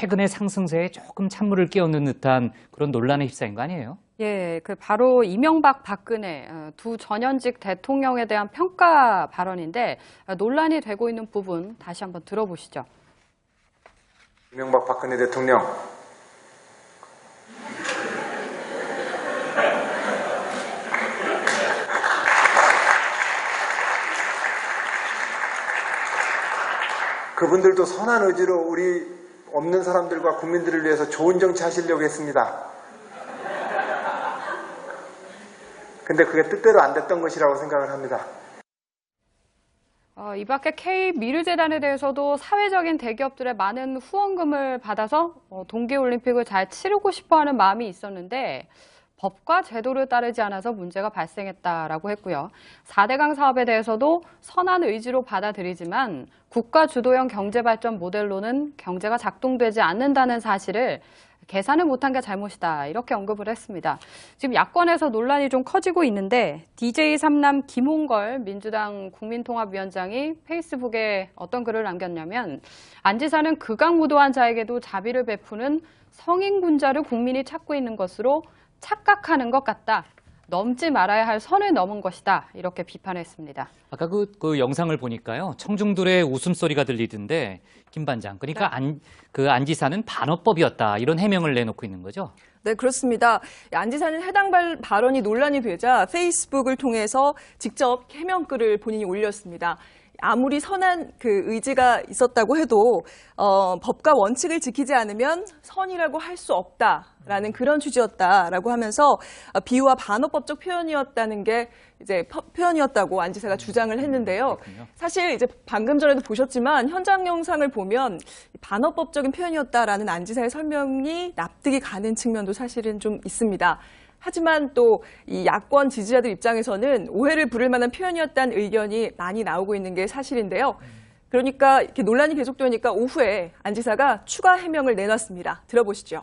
최근의 상승세에 조금 찬물을 끼얹는 듯한 그런 논란에 휩싸인 거 아니에요? 예, 그 바로 이명박 박근혜 어, 두 전현직 대통령에 대한 평가 발언인데 어, 논란이 되고 있는 부분 다시 한번 들어보시죠. 이명박 박근혜 대통령 그분들도 선한 의지로 우리 없는 사람들과 국민들을 위해서 좋은 정치 하시려고 했습니다. 근데 그게 뜻대로 안 됐던 것이라고 생각을 합니다. 어, 이 밖에 K 미르재단에 대해서도 사회적인 대기업들의 많은 후원금을 받아서 어, 동계올림픽을 잘 치르고 싶어 하는 마음이 있었는데 법과 제도를 따르지 않아서 문제가 발생했다라고 했고요. 4대강 사업에 대해서도 선한 의지로 받아들이지만 국가 주도형 경제 발전 모델로는 경제가 작동되지 않는다는 사실을 계산을 못한 게 잘못이다. 이렇게 언급을 했습니다. 지금 야권에서 논란이 좀 커지고 있는데 DJ 삼남 김홍걸 민주당 국민통합위원장이 페이스북에 어떤 글을 남겼냐면 안 지사는 극악무도한 자에게도 자비를 베푸는 성인군자를 국민이 찾고 있는 것으로 착각하는 것 같다. 넘지 말아야 할 선을 넘은 것이다. 이렇게 비판했습니다. 아까 그, 그 영상을 보니까요. 청중들의 웃음소리가 들리던데 김 반장. 그러니까 안, 그 안지사는 반어법이었다. 이런 해명을 내놓고 있는 거죠. 네, 그렇습니다. 안지사는 해당 발, 발언이 논란이 되자 페이스북을 통해서 직접 해명글을 본인이 올렸습니다. 아무리 선한 그 의지가 있었다고 해도 어, 법과 원칙을 지키지 않으면 선이라고 할 수 없다 라는 그런 취지였다라고 하면서 어, 비유와 반어법적 표현이었다는 게 이제 펴- 표현이었다고 안지사가 주장을 했는데요. 그렇군요. 사실 이제 방금 전에도 보셨지만 현장 영상을 보면 반어법적인 표현이었다라는 안지사의 설명이 납득이 가는 측면도 사실은 좀 있습니다. 하지만 또 이 야권 지지자들 입장에서는 오해를 부를 만한 표현이었다는 의견이 많이 나오고 있는 게 사실인데요. 그러니까 이렇게 논란이 계속되니까 오후에 안 지사가 추가 해명을 내놨습니다. 들어보시죠.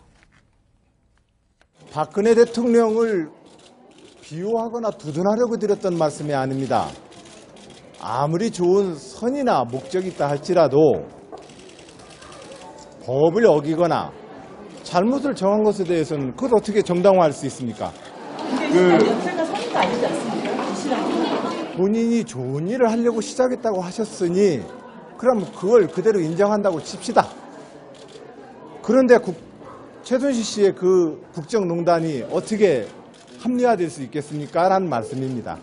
박근혜 대통령을 비호하거나 두둔하려고 드렸던 말씀이 아닙니다. 아무리 좋은 선이나 목적이 있다 할지라도 법을 어기거나 잘못을 정한 것에 대해서는 그것 어떻게 정당화할 수 있습니까? 그 본인이 좋은 일을 하려고 시작했다고 하셨으니 그럼 그걸 그대로 인정한다고 칩시다. 그런데 국- 최순실 씨의 그 국정농단이 어떻게 합리화될 수 있겠습니까? 라는 말씀입니다.